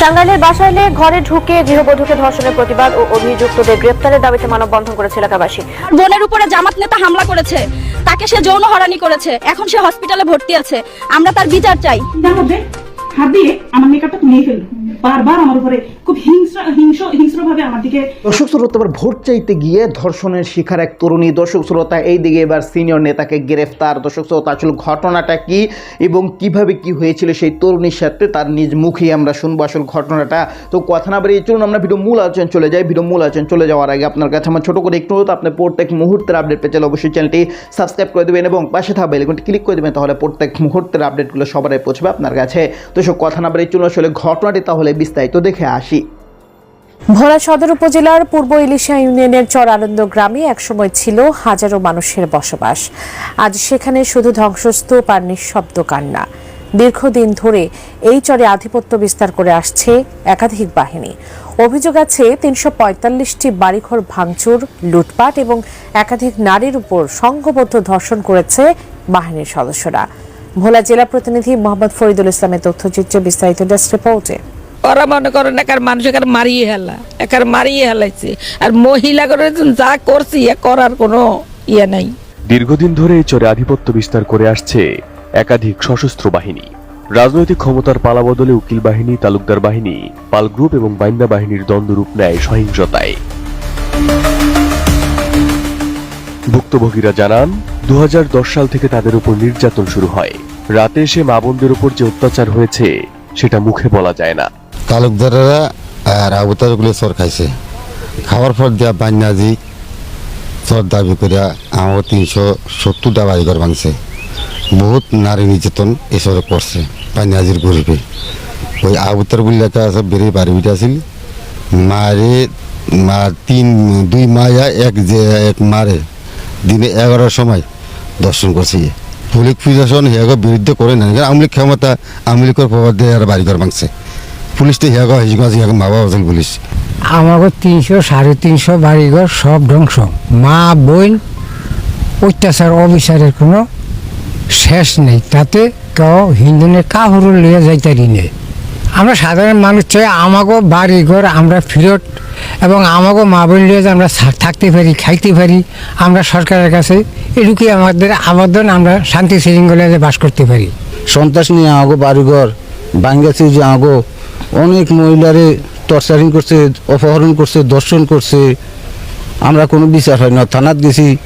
টাঙ্গাইলের বাসাইলে ঘরে ঢুকে গৃহবধূকে ধর্ষণের প্রতিবাদ ও অভিযুক্তদের গ্রেপ্তারের দাবিতে মানববন্ধন করেছে এলাকাবাসী। বোনের উপরে জামাত নেতা হামলা করেছে। তাকে সে যৌন হরানি করেছে। এখন সে হসপিটালে ভর্তি আছে। আমরা তার বিচার চাই। হাত দিয়ে আমার মেকআপটা তুলিয়ে ফেলল। বারবার আমার উপরে খুব হিংস্র হিংস্র, হিংস্রভাবে আমার দিকে দর্শক শ্রোতা ভোট চাইতে গিয়ে ধর্ষণের শিকার এক তরুণী। দর্শক শ্রোতা, এই দিকে এবার সিনিয়র নেতাকে গ্রেফতার। দর্শক শ্রোতা, আসলে ঘটনাটা কি এবং কীভাবে কি হয়েছিল সেই তরুণীর সাথে তার নিজ মুখে আমরা শুনব আসল ঘটনাটা। তো কথা না বাড়িয়ে চলুন, আমরা ভিডিও মূল আলোচনা চলে যাই। ভিডিও মূল আলোচনা চলে যাওয়ার আগে আপনার কাছে আমার ছোটো করে একটু হতো আপনি প্রত্যেক মুহূর্তের আপডেট পেতে অবশ্যই চ্যানেলটি সাবস্ক্রাইব করে দেবেন এবং পাশে থাকা বেলকনটি ক্লিক করে দেবেন, তাহলে প্রত্যেক মুহূর্তের আপডেটগুলো সবার আগে পৌঁছবে আপনার কাছে। তো সব কথা না বাড়িয়ে চলুন আসলে ঘটনাটি তাহলে বিস্তারিত দেখে আসি। ভোলা সদর উপজেলার পূর্ব ইলিশা ইউনিয়নের চর আনন্দ গ্রামে একসময় ছিল হাজারো মানুষের বসবাস। আজ সেখানে শুধু ধ্বংসস্তূপ আর নিঃশব্দ কান্না। দীর্ঘদিন ধরে এই চরে আধিপত্য বিস্তার করে আসছে একাধিক বাহিনী। অভিযোগ আছে, তিনশো পঁয়তাল্লিশটি বাড়িঘর ভাঙচুর, লুটপাট এবং একাধিক নারীর উপর সংঘবদ্ধ ধর্ষণ করেছে বাহিনীর সদস্যরা। ভোলা জেলা প্রতিনিধি মোহাম্মদ ফরিদুল ইসলামের তথ্যচিত্র বিস্তারিত ডেস্ক রিপোর্টে। ওরা মনে করেন একার মানুষ একার মারিয়ে হেলা একার মারিয়ে হেলাইছে। আর মহিলা করে যা করছি এ করার কোনো ইয়ে নাই। দীর্ঘদিন ধরে এই চরে আধিপত্য বিস্তার করে আসছে একাধিক সশস্ত্র বাহিনী। রাজনৈতিক ক্ষমতার পালাবদলে উকিল বাহিনী তালুকদার বাহিনী পাল গ্রুপ এবং বাইন্দা বাহিনীর দ্বন্দ্ব রূপ নেয় সহিংসতায়। ভুক্তভোগীরা জানান দু হাজার দশ সাল থেকে তাদের উপর নির্যাতন শুরু হয়। রাতে এসে মা বোনদের উপর যে অত্যাচার হয়েছে, সেটা মুখে বলা যায় না। তালুকদারেরা আর আবতারগুলো চর খাইছে। খাওয়ার পর দিয়া বান্যাজি চর দাবি করিয়া আমার তিনশো সত্তরটা বাড়িঘর ভাঙছে। বহুত নারী নির্যাতন এসবে করছে বান্যাজির গরিবে। ওই আবতার একটা আছে বেরিয়ে বাড়ি বিটা আছিল। মারে, মা, তিন, দুই মায়া এক যে, এক মারে। দিনে এগারোটার সময় দর্শন করছে। পুলিশ প্রশাসন হেগ বিরুদ্ধে করে না আমলিক ক্ষমতা আমলিকের প্রভাব দিয়ে আর বাড়িঘর ভাঙছে। পুলিশ তো হেগ হিসগাছ হেগ মা বাবা পুলিশ আমাকে তিনশো সাড়ে তিনশো বাড়িঘর সব ধ্বংস। মা বোন অত্যাচার অবিচারের কোনো শেষ নেই। তাতে কেউ হিন্দুনের কাহুরু লিয়ে যাইতারি নেই। আমরা সাধারণ মানুষ চাই, আমাকে বাড়িঘর আমরা ফেরত এবং আমাকে মা বোন যে আমরা থাকতে পারি, খাইতে পারি, আমরা সরকারের কাছে এটুকুই আমাদের আবেদন আমরা শান্তি শৃঙ্খলায় বাস করতে পারি। সন্ত্রাস নিয়ে আমাগো বাড়িঘর ভাঙ্গাছে যে আমাগো অনেক মহিলারে টর্চারিং করছে, অপহরণ করছে দর্শন করছে। আমরা কোনো বিচার হয় না, থানাত গেছি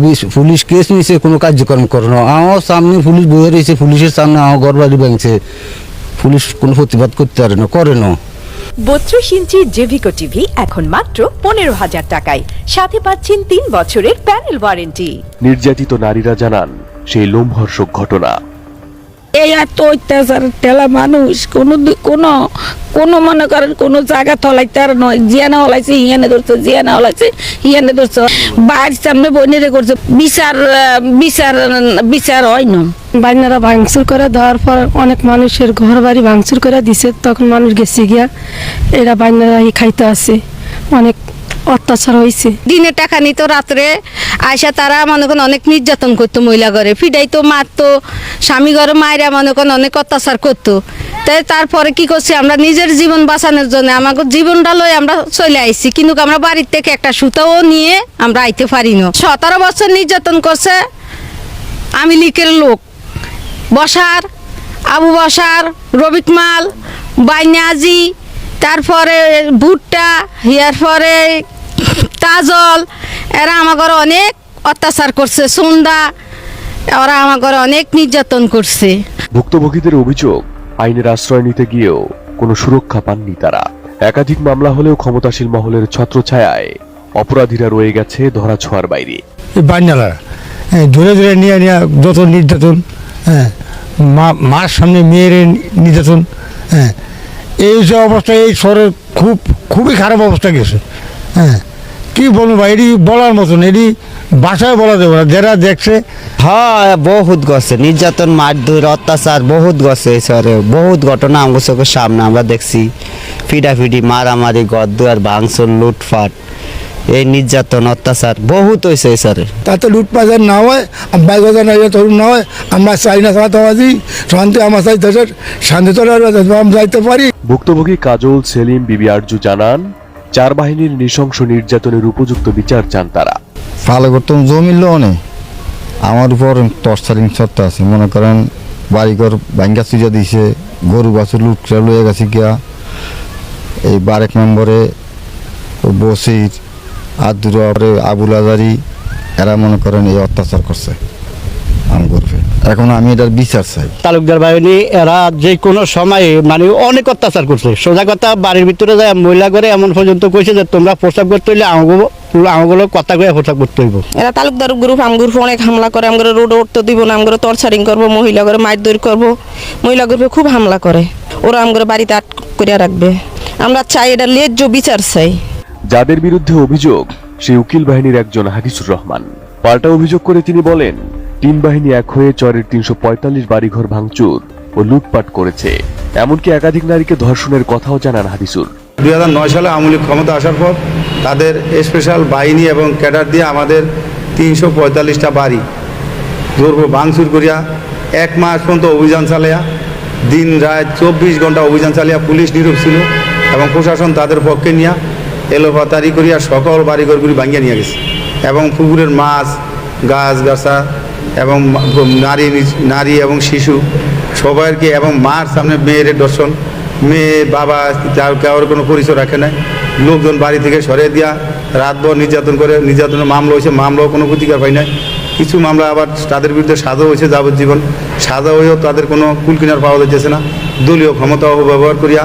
বিশ- পুলিশ কেস নিয়েছে কোনো কার্যক্রম করে না। আমার সামনে পুলিশ বয়ে রয়েছে, পুলিশের সামনে আমার ঘর বাড়ি ভাঙছে। পুলিশ কোনো প্রতিবাদ করতে পারে না, করে না। বত্রিশ ইঞ্চি জেভিকো টিভি এখন মাত্র পনেরো হাজার টাকায়। সাথে পাচ্ছেন তিন বছরের প্যানেল ওয়ারেন্টি। নির্যাতিত নারীরা জানান, সেই লোমহর্ষক ঘটনা। এই এত অত্যাচার ঠেলা মানুষ কোনো দি- কোনো কোনো মনে করেন কোনো জায়গা থলাইতে আর নয়। জিয়ানা হলাইছে হিয়ানে ধরছে জিয়ানা হলাইছে হিয়ানে ধরছে। বাড়ির সামনে বইনেরে করছে বিচার বিচার বিচার হয় না। বাইনারা ভাঙচুর করে দেওয়ার পর অনেক মানুষের ঘর বাড়ি ভাঙচুর করে দিছে তখন মানুষ গেছে গিয়া এরা বাইনারা খাইতে আছে অনেক অত্যাচার হয়েছে দিনে টাকা নিত রাত্রে আয়সা তারা মনে করেন অনেক নির্যাতন করতো মহিলা ঘরে। ফিডাইতো মারতো, স্বামী ঘরে মায়েরা মনে করেন অনেক অত্যাচার করতো। তাই তারপরে কি করছি, আমরা নিজের জীবন বাঁচানোর জন্য আমাকে জীবনটা লই আমরা চলে আইছি, কিন্তু আমরা বাড়ির থেকে একটা সুতাও নিয়ে আমরা আইতে পারি না। সতেরো বছর নির্যাতন করছে, আমি লিকের লোক। বসার, আবু বসার রবিক মাল, বাইনাজি, তারপরে ভুট্টা ইয়ার পরে তাজল। এরা আমার ঘরে অনেক অত্যাচার করছে সুন্দা। ওরা আমার ঘরে অনেক নির্যাতন করছে। ভুক্তভোগীদের অভিযোগ আইনের আশ্রয় নিতে গিয়েও কোনো সুরক্ষা পাননি তারা। একাধিক মামলা হলেও ক্ষমতাশীল মহলের ছত্রছায়ায় অপরাধীরা রয়ে গেছে ধরা ছোঁয়ার বাইরে। এই বান্যালা হ্যাঁ ধরে ধরে নিয়ে নিয়ে যত নির্যাতন হ্যাঁ মা মার সামনে মেয়ের নির্যাতন হ্যাঁ এই যে অবস্থা এই শহরের খুব খুবই খারাপ অবস্থা গেছে হ্যাঁ। কি বলব ভাই? এটি বলার মতন এটি বাসায় বলা যাবে না যারা দেখছে। হ্যাঁ বহুত গছে নির্যাতন মারধর অত্যাচার বহুত গছে এই শহরে বহুত ঘটনা আমার চোখের সামনে আমরা দেখছি। ফিডাফিডি মারামারি গদ্দুয়ার ভাঙচুর লুটফাট এই নির্যাতন অত্যাচার বহুত হয়েছে স্যার তাতে লুটপাটের না হয় বাইবাজার না তরুণ না হয় আমরা চাই না চাঁদাবাজি শান্তি আমার চাই দেশের শান্তি তো আমরা যাইতে পারি। ভুক্তভোগী কাজল সেলিম বিবি আরজু জানান চার বাহিনীর নৃশংস নির্যাতনের উপযুক্ত বিচার চান তারা। ভালো করতাম জমি লোনে আমার উপর টর্চারিং সত্তা আছে। মনে করেন বাড়িঘর ভাঙ্গা চুরিয়া দিছে, গরু বাছুর লুট করে লয়ে গেছে গিয়া। এই বারেক নম্বরে বসির, আদুরে, আবুল আজারি, এরা মনে করেন এই অত্যাচার করছে। আমি করবে এখন আমি এটার বিচার চাই। তালুকদার বাহিনী এরা যে কোনো সময়ে মানে অনেক অত্যাচার করছে। সোজা কথা বাড়ির ভিতরে যায় মহিলা করে এমন পর্যন্ত কইছে যে তোমরা প্রস্তাব করতে হইলে আমাগুলো আমাগুলো কথা কয়ে প্রস্তাব করতে হইব। এরা তালুকদার গ্রুপ আম গ্রুপ অনেক হামলা করে আমগরে রোড উঠতে দিব না আমগরে টর্চারিং করব মহিলা করে মারধর করব। মহিলা গ্রুপে খুব হামলা করে। ওরা আমগরে বাড়িতে আট করে রাখবে। আমরা চাই এটা লেজ্জ বিচার চাই। যাদের বিরুদ্ধে অভিযোগ সেই উকিল বাহিনীর একজন হাকিসুর রহমান। পাল্টা অভিযোগ করে তিনি বলেন তিন বাহিনী এক হয়ে চরের তিনশো পঁয়তাল্লিশ বাড়িঘর ভাঙচুর ও লুটপাট করেছে। এমনকি একাধিক নারীকে ধর্ষণের কথাও জানান হাদিসুর দুই হাজার নয় সালে আওয়ামী লীগ ক্ষমতা আসার পর তাদের স্পেশাল বাহিনী এবং ক্যাডার দিয়ে আমাদের তিনশো পঁয়তাল্লিশটা বাড়ি ধরবো, ভাঙচুর করিয়া এক মাস পর্যন্ত অভিযান চালিয়া দিন রাত চব্বিশ ঘণ্টা অভিযান চালিয়া পুলিশ নিরূপ ছিল এবং প্রশাসন তাদের পক্ষে নিয়া এলোপাতারি করিয়া সকল বাড়িঘরগুলি ভাঙিয়া নিয়ে গেছে এবং পুকুরের মাছ, গাছ, গাছা এবং নারী নারী এবং শিশু সবাইকে এবং মার সামনে মেয়ের দর্শন। মেয়ে, বাবা, যার কারোর কোনো পরিচয় রাখে নাই। লোকজন বাড়ি থেকে সরিয়ে দিয়া রাতভর নির্যাতন করে নির্যাতনের মামলা হয়েছে। মামলাও কোনো প্রতিকার পাই নাই। কিছু মামলা আবার তাদের বিরুদ্ধে সাজা হয়েছে যাবজ্জীবন। সাজা হয়েও তাদের কোনো কুল কিনার পাওয়া যাচ্ছে না। দলীয় ক্ষমতা অপব্যবহার করিয়া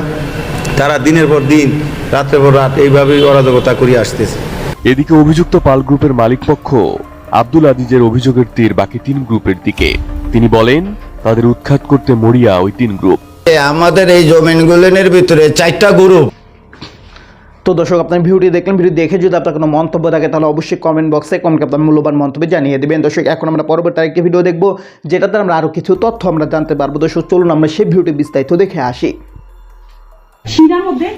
তারা দিনের পর দিন, রাত্রের পর রাত এইভাবেই অরাজকতা করিয়া আসতেছে। এদিকে অভিযুক্ত পাল গ্রুপের মালিক পক্ষ আব্দুল আজিজের অভিযোগের তীর বাকি তিন গ্রুপের দিকে। তিনি বলেন তাদের উৎখাত করতে মরিয়া ওই তিন গ্রুপ। আমাদের এই জমিনগুলোর ভিতরে চারটা গ্রুপ। তো দর্শক আপনার ভিডিওটি দেখলেন ভিডিও দেখে যদি আপনার কোনো মন্তব্য থাকে তাহলে অবশ্যই কমেন্ট বক্সে কমেন্ট আপনার মূল্যবান মন্তব্য জানিয়ে দেবেন। দর্শক এখন আমরা পরবর্তী আরেকটি ভিডিও দেখব যেটাতে আমরা আরও কিছু তথ্য আমরা জানতে পারব। দর্শক চলুন আমরা সেই ভিডিওটি বিস্তারিত দেখে আসি। শিরার মধ্যে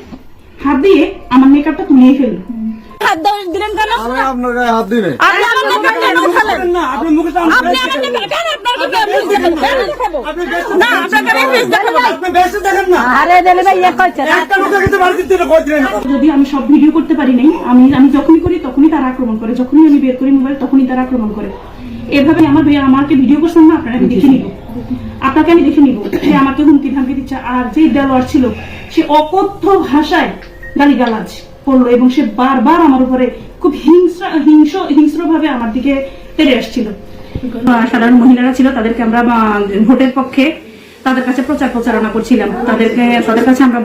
হাত দিয়ে আমার মেকআপটা তুলিয়ে ফেলল। যদি আমি সব ভিডিও করতে পারি নাই আমি আমি যখনই করি তখনই তারা আক্রমণ করে। যখনই আমি বের করি মোবাইল তখনই তারা আক্রমণ করে। এভাবে আমার ভাই আমাকে ভিডিও করছেন না আপনারা আমি দেখে নিব। আপনাকে আমি দেখে নিব সে আমাকে হুমকি ধামকি দিচ্ছে। আর যে দেওয়ার ছিল সে অকথ্য ভাষায় গালিগালাজ। করল এবং সে বারবার আমার উপরে খুব হিংস্র হিংস হিংস্র ভাবে আমার দিকে তেড়ে আসছিল। সাধারণ মহিলারা ছিল, তাদেরকে আমরা ভোটের পক্ষে তাদের কাছে প্রচার প্রচারণা করছিলাম। তাদেরকে, তাদের কাছে আমরা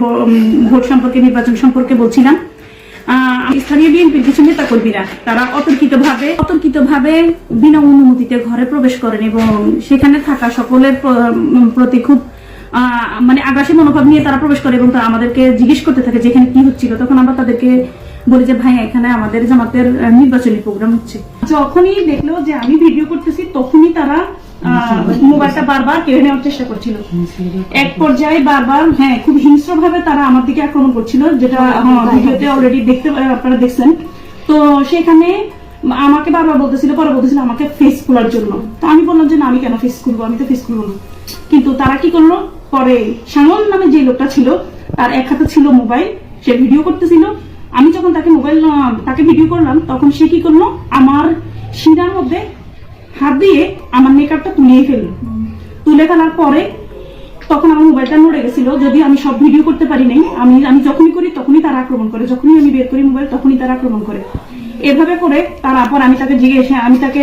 ভোট সম্পর্কে, নির্বাচন সম্পর্কে বলছিলাম। স্থানীয় বিএনপির কিছু নেতা কর্মীরা তারা অতর্কিত ভাবে অতর্কিত ভাবে বিনা অনুমতিতে ঘরে প্রবেশ করেন এবং সেখানে থাকা সকলের প্রতি খুব মানে আগ্রাসী মনোভাব নিয়ে তারা প্রবেশ করে এবং তারা আমাদেরকে জিজ্ঞেস করতে থাকে যে এখানে কি হচ্ছিল তখন আমরা তাদেরকে বলি যে ভাই এখানে আমাদের জামাতের নির্বাচনী প্রোগ্রাম হচ্ছে। যখনই দেখল যে আমি ভিডিও করতেছি তখনই তারা মোবাইলটা বারবার কেড়ে নেওয়ার চেষ্টা করছিল। এক পর্যায়ে বারবার হ্যাঁ খুব হিংস্র ভাবে তারা আমার দিকে আক্রমণ করছিল যেটা হ্যাঁ, ভিডিওতে অলরেডি দেখতে আপনারা দেখছেন। তো সেখানে আমাকে বারবার বলতেছিল পরে বলতেছিল আমাকে ফেস খোলার জন্য। তো আমি বললাম যে না আমি কেন ফেস খুলবো? আমি তো ফেস খুলবো না। কিন্তু তারা কি করল? পরে সামন নামে যে লোকটা ছিল, তার এক হাতে ছিল মোবাইল, সে ভিডিও করতেছিল। আমি যখন তাকে মোবাইল তাকে ভিডিও করলাম, তখন সে কি করল? আমার শিরার মধ্যে হাত দিয়ে আমার মেকআপটা তুলিয়ে ফেলল। তুলে ফেলার পরে তখন আমার মোবাইলটা নড়ে গেছিল যদি আমি সব ভিডিও করতে পারি নাই। আমি আমি যখনই করি, তখনই তারা আক্রমণ করে। যখনই আমি বের করি মোবাইল, তখনই তারা আক্রমণ করে। এভাবে করে তারপর আমি তাকে জিজ্ঞেস, আমি তাকে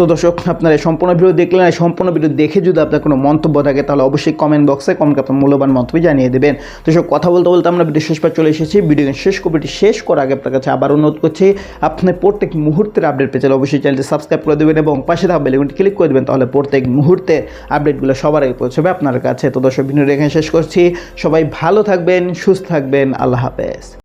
তো দর্শক, আপনারা সম্পূর্ণ ভিডিও দেখলেন, এই সম্পূর্ণ ভিডিও দেখে যদি আপনার কোনো মন্তব্য থাকে, তাহলে অবশ্যই কমেন্ট বক্সে কমেন্ট আপনার মূল্যবান মন্তব্য জানিয়ে দেবেন। সব কথা বলতে বলতে আমরা ভিডিও শেষ পর চলে এসেছি। ভিডিও শেষ কপিটি শেষ করার আগে আপনার কাছে আবার অনুরোধ করছি, আপনি প্রত্যেক মুহূর্তের আপডেট পেয়ে চাইলে অবশ্যই চ্যানেলটি সাবস্ক্রাইব করে দেবেন এবং পাশে থাকা বেলগুনটি ক্লিক করে দেবেন, তাহলে প্রত্যেক মুহূর্তের আপডেটগুলো সবার আগে পৌঁছবে আপনার কাছে। তো দর্শক ভিডিও এখানে শেষ করছি। সবাই ভালো থাকবেন, সুস্থ থাকবেন। আল্লাহ হাফেজ।